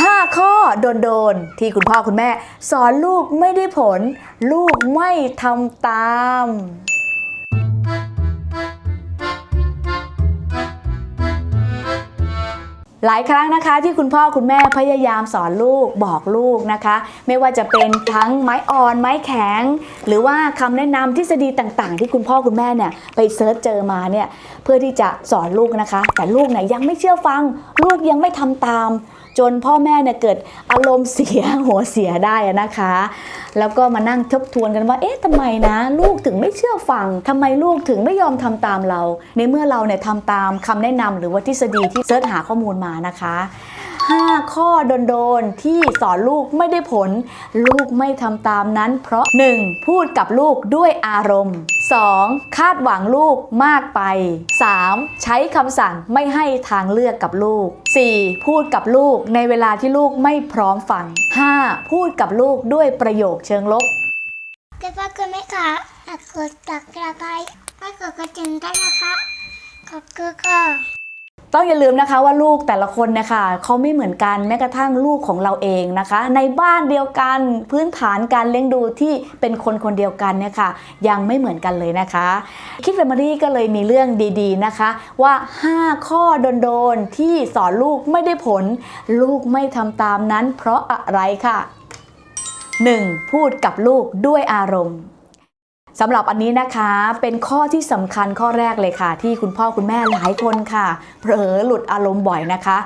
5 ข้อโดนๆที่คุณพ่อคุณแม่ สอนลูกไม่ได้ผล ลูกไม่ทำตามหลายครั้งนะคะที่คุณพ่อคุณแม่พยายามสอนลูกบอกลูกนะคะ ไม่ว่าจะเป็นทั้งไม้อ่อนไม้แข็ง หรือว่าคำแนะนำทฤษฎีต่างๆ ที่คุณพ่อคุณแม่เนี่ยไปเซิร์ชเจอมาเนี่ยเพื่อที่จะสอนลูกนะคะ แต่ลูกเนี่ยยังไม่เชื่อฟัง ลูกยังไม่ทำตาม จนพ่อแม่เนี่ยเกิดอารมณ์เสียหัวเสียได้นะคะ แล้วก็มานั่งทบทวนกันว่าเอ๊ะทำไมนะ ลูกถึงไม่เชื่อฟังทำไมลูกถึงไม่ยอมทำตามเรา ในเมื่อเราเนี่ยทำตามคำแนะนำหรือว่าทฤษฎีที่เสิร์ชหาข้อมูลมานะคะ5 ข้อโดนๆที่สอนลูกไม่ได้ผล ลูกไม่ทำตามนั้นเพราะ 1. พูดกับลูกด้วยอารมณ์ 2. คาดหวังลูกมากไป 3. ใช้คำสั่งไม่ให้ทางเลือกกับลูก 4. พูดกับลูกในเวลาที่ลูกไม่พร้อมฟัง 5. พูดกับลูกด้วยประโยคเชิงลบคุณพ่อคุณแม่คะฝากกดตักกระไคร้ฝากกดกระจินได้นะคะขอบคุณค่ะ ต้องอย่าลืมนะคะว่าลูกแต่ละคนเนะคะเขาไม่เหมือนกันแม้กระทั่งลูกของเราเองนะคะ ในบ้านเดียวกันพื้นฐานการเลี้ยงดูที่เป็นคนคนเดียวกันเนี่ยค่ะยังไม่เหมือนกันเลยนะคะคิดแฟมิลี่ก็เลยมีเรื่องดีๆนะคะ ว่า 5 ข้อโดนๆที่สอนลูกไม่ได้ผล ลูกไม่ทำตามนั้นเพราะอะไรค่ะ 1. พูดกับลูกด้วยอารมณ์ สำหรับอันนี้นะคะเป็นข้อที่สำคัญข้อแรกเลยค่ะ ที่คุณพ่อคุณแม่หลายคนค่ะ เผลอหลุดอารมณ์บ่อยนะคะ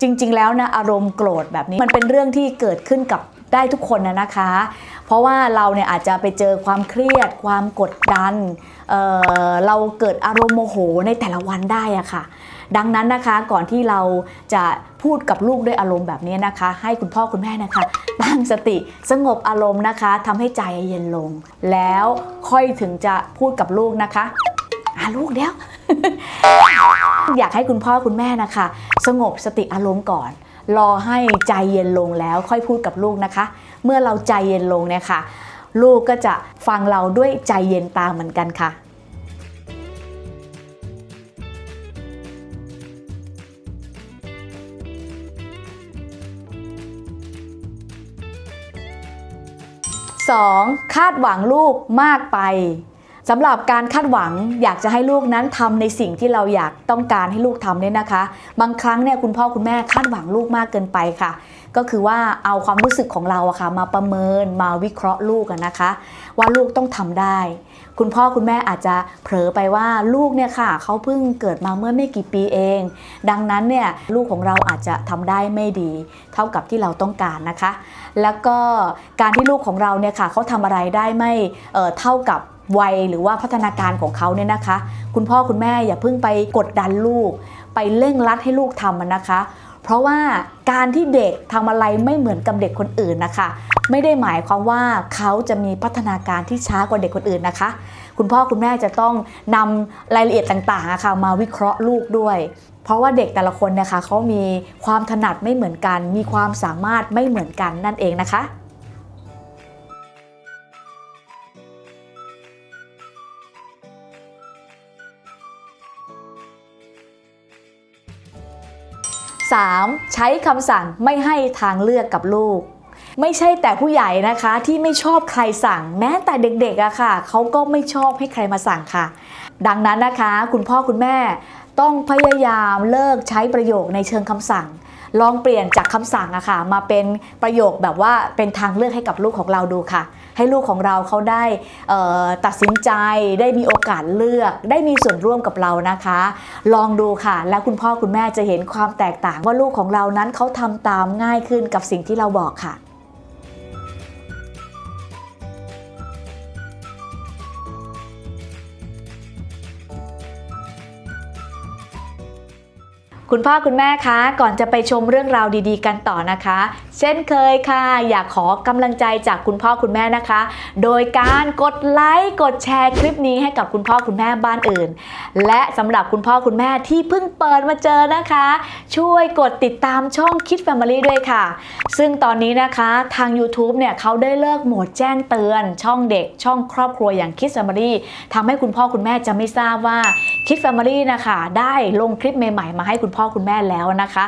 จริง ๆ แล้วนะอารมณ์โกรธแบบนี้มันเป็นเรื่องที่เกิดขึ้นกับ ได้ทุกคนนะนะคะ เพราะว่าเราเนี่ยอาจจะไปเจอความเครียด ความกดดันเเราเกิดอารมณ์โมโหในแต่ละวันได้อะค่ะ ดังนั้นนะคะก่อนที่เราจะพูดกับลูกด้วยอารมณ์แบบนี้นะคะ ให้คุณพ่อคุณแม่นะคะ ตั้งสติสงบอารมณ์นะคะทำให้ใจเย็นลง แล้วค่อยถึงจะพูดกับลูกนะคะอะลูกเดี๋ยวอยากให้คุณพ่อคุณแม่นะคะ สงบสติอารมณ์ก่อน รอให้ใจเย็นลงแล้วค่อยพูดกับลูกนะคะ เมื่อเราใจเย็นลงเนี่ยค่ะ ลูกก็จะฟังเราด้วยใจเย็นตามเหมือนกันค่ะ 2. คาดหวังลูกมากไป สำหรับการคาดหวังอยากจะให้ลูกนั้นทำในสิ่งที่เราอยากต้องการให้ลูกทำเนี่ยนะคะ บางครั้งเนี่ยคุณพ่อคุณแม่คาดหวังลูกมากเกินไปค่ะ ก็คือว่าเอาความรู้สึกของเราอะค่ะมาประเมินมาวิเคราะห์ลูกอะนะคะ ว่าลูกต้องทำได้ คุณพ่อคุณแม่อาจจะเผลอไปว่าลูกเนี่ยค่ะเขาเพิ่งเกิดมาเมื่อไม่กี่ปีเอง ดังนั้นเนี่ยลูกของเราอาจจะทำได้ไม่ดี เท่ากับที่เราต้องการนะคะ แล้วก็การที่ลูกของเราเนี่ยค่ะเขาทำอะไรได้ไม่เเท่ากับ วัยหรือว่าพัฒนาการของเขาเนี่ยนะคะ คุณพ่อคุณแม่อย่าเพิ่งไปกดดันลูก ไปเร่งรัดให้ลูกทำมันนะคะ เพราะว่าการที่เด็กทำอะไรไม่เหมือนกับเด็กคนอื่นนะคะ ไม่ได้หมายความว่าเขาจะมีพัฒนาการที่ช้ากว่าเด็กคนอื่นนะคะ คุณพ่อคุณแม่จะต้องนำรายละเอียดต่างๆะค่ะมาวิเคราะห์ลูกด้วยเพราะว่าเด็กแต่ละคนนะคะเขามีความถนัดไม่เหมือนกัน มีความสามารถไม่เหมือนกันนั่นเองนะคะ 3. ใช้คำสั่งไม่ให้ทางเลือกกับลูก ไม่ใช่แต่ผู้ใหญ่นะคะที่ไม่ชอบใครสั่ง แม้แต่เด็กๆอะค่ะเขาก็ไม่ชอบให้ใครมาสั่งค่ะ ดังนั้นนะคะ คุณพ่อคุณแม่ต้องพยายามเลิกใช้ประโยคในเชิงคำสั่ง ลองเปลี่ยนจากคำสั่งอะค่ะ มาเป็นประโยคแบบว่าเป็นทางเลือกให้กับลูกของเราดูค่ะ ให้ลูกของเราเขาได้ตัดสินใจ ได้มีโอกาสเลือก ได้มีส่วนร่วมกับเรานะคะ ลองดูค่ะ แล้วคุณพ่อคุณแม่จะเห็นความแตกต่างว่าลูกของเรานั้นเขาทำตามง่ายขึ้นกับสิ่งที่เราบอกค่ะคุณพ่อคุณแม่คะ ก่อนจะไปชมเรื่องราวดีๆ กันต่อนะคะ เช่นเคยค่ะ อยากขอกำลังใจจากคุณพ่อคุณแม่นะคะ โดยการกดไลค์กดแชร์คลิปนี้ให้กับคุณพ่อคุณแม่บ้านอื่น และสำหรับคุณพ่อคุณแม่ที่เพิ่งเปิดมาเจอนะคะ ช่วยกดติดตามช่องคิด Family ด้วยค่ะ ซึ่งตอนนี้นะคะทาง YouTube เนี่ยเขาได้เลิกโหมดแจ้งเตือน ช่องเด็กช่องครอบครัวอย่างคิด Family ทำให้คุณพ่อคุณแม่จะไม่ทราบว่าคิด Family นะคะได้ลงคลิปใหม่ๆมาให้คุณพ่อพ่อคุณแม่แล้วนะคะ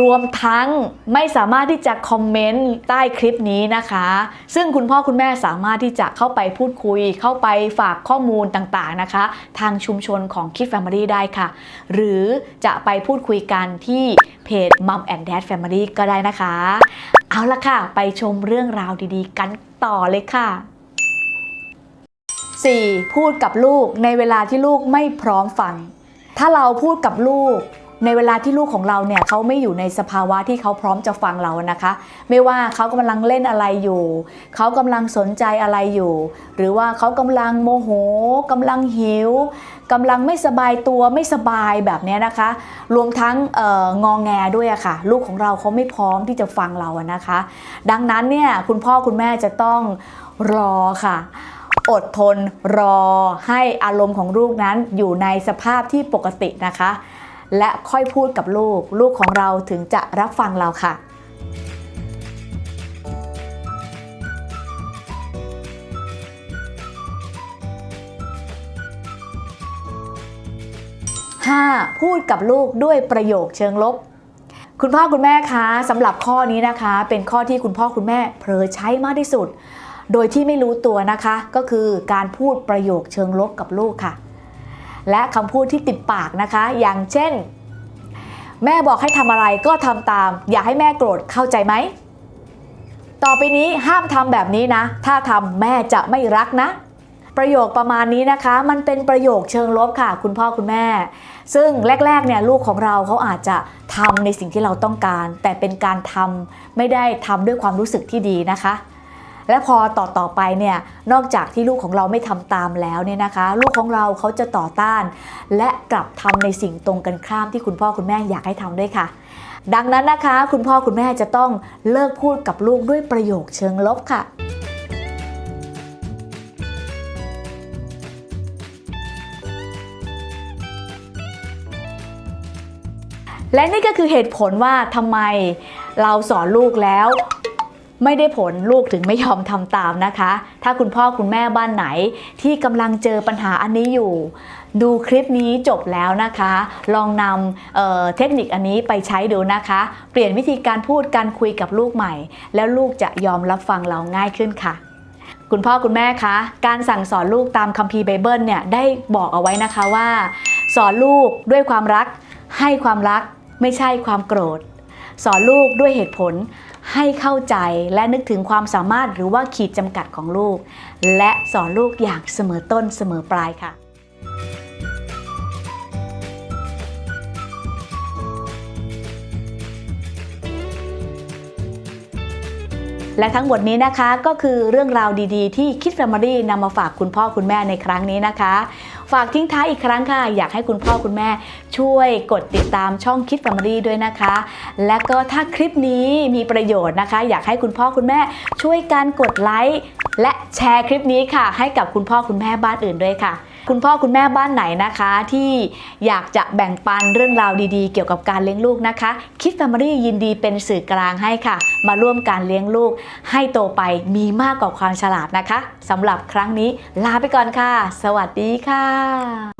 รวมทั้งไม่สามารถที่จะคอมเมนต์ใต้คลิปนี้นะคะ ซึ่งคุณพ่อคุณแม่สามารถที่จะเข้าไปพูดคุย เข้าไปฝากข้อมูลต่างๆนะคะ ทางชุมชนของ Kid Family ได้ค่ะ หรือจะไปพูดคุยกันที่เพจ Mom and Dad Family ก็ได้นะคะ เอาละค่ะ ไปชมเรื่องราวดีๆ กันต่อเลยค่ะ 4. พูดกับลูกในเวลาที่ลูกไม่พร้อมฟัง ถ้าเราพูดกับลูก ในเวลาที่ลูกของเราเนี่ยเขาไม่อยู่ในสภาวะที่เขาพร้อมจะฟังเรานะคะ ไม่ว่าเขากำลังเล่นอะไรอยู่ เขากำลังสนใจอะไรอยู่ หรือว่าเขากำลังโมโหกำลังหิวกำลังไม่สบายตัวไม่สบายแบบเนี้ยนะคะ รวมทั้งเอององแงด้วยอะค่ะ ลูกของเราเขาไม่พร้อมที่จะฟังเราอะนะคะ ดังนั้นเนี่ยคุณพ่อคุณแม่จะต้องรอค่ะอดทนรอให้อารมณ์ของลูกนั้นอยู่ในสภาพที่ปกตินะคะ และค่อยพูดกับลูก ลูกของเราถึงจะรับฟังเราค่ะ 5. พูดกับลูกด้วยประโยคเชิงลบคุณพ่อคุณแม่คะสำหรับข้อนี้นะคะ เป็นข้อที่คุณพ่อคุณแม่เผลอใช้มากที่สุด โดยที่ไม่รู้ตัวนะคะ ก็คือการพูดประโยคเชิงลบกับลูกค่ะ และคำพูดที่ติดปากนะคะ อย่างเช่น แม่บอกให้ทำอะไรก็ทำตาม อย่าให้แม่โกรธเข้าใจไหม ต่อไปนี้ห้ามทำแบบนี้นะ ถ้าทำแม่จะไม่รักนะ ประโยคประมาณนี้นะคะ มันเป็นประโยคเชิงลบค่ะ คุณพ่อคุณแม่ ซึ่งแรกๆเนี่ยลูกของเราเขาอาจจะทำในสิ่งที่เราต้องการ แต่เป็นการทำไม่ได้ทำด้วยความรู้สึกที่ดีนะคะ และพอต่อต่อไปเนี่ยนอกจากที่ลูกของเราไม่ทำตามแล้วเนี่ยนะคะ ลูกของเราเขาจะต่อต้าน และกลับทำในสิ่งตรงกันข้ามที่คุณพ่อคุณแม่อยากให้ทำด้วยค่ะดังนั้นนะคะ คุณพ่อคุณแม่จะต้องเลิกพูดกับลูกด้วยประโยคเชิงลบค่ะ และนี่ก็คือเหตุผลว่าทำไมเราสอนลูกแล้ว ไม่ได้ผลลูกถึงไม่ยอมทำตามนะคะ ถ้าคุณพ่อคุณแม่บ้านไหนที่กำลังเจอปัญหาอันนี้อยู่ ดูคลิปนี้จบแล้วนะคะ ลองนำเเทคนิคอันนี้ไปใช้ดูนะคะ เปลี่ยนวิธีการพูดการคุยกับลูกใหม่ แล้วลูกจะยอมรับฟังเราง่ายขึ้นค่ะคุณพ่อคุณแม่คะการสั่งสอนลูกตามคัมภีร์ไบเบิลเนี่ยได้บอกเอาไว้นะคะว่า สอนลูกด้วยความรัก ให้ความรักไม่ใช่ความโกรธ สอนลูกด้วยเหตุผล ให้เข้าใจและนึกถึงความสามารถหรือว่าขีดจำกัดของลูก และสอนลูกอย่างเสมอต้นเสมอปลายค่ะและทั้งหมดนี้นะคะก็คือเรื่องราวดีๆ ที่คิดแฟมิลี่นำมาฝากคุณพ่อคุณแม่ในครั้งนี้นะคะ ฝากทิ้งท้ายอีกครั้งค่ะ อยากให้คุณพ่อคุณแม่ ช่วยกดติดตามช่องคิดแฟมิลี่ด้วยนะคะ และก็ถ้าคลิปนี้มีประโยชน์นะคะ อยากให้คุณพ่อคุณแม่ช่วยการกดไลค์และแชร์คลิปนี้ค่ะ ให้กับคุณพ่อคุณแม่บ้านอื่นด้วยค่ะ คุณพ่อคุณแม่บ้านไหนนะคะ ที่อยากจะแบ่งปันเรื่องราวดีๆ เกี่ยวกับการเลี้ยงลูกนะคะ คิดแฟมิลี่ยินดีเป็นสื่อกลางให้ค่ะ มาร่วมการเลี้ยงลูก ให้โตไปมีมากกว่าความฉลาดนะคะสำหรับครั้งนี้ลาไปก่อนค่ะ สวัสดีค่ะ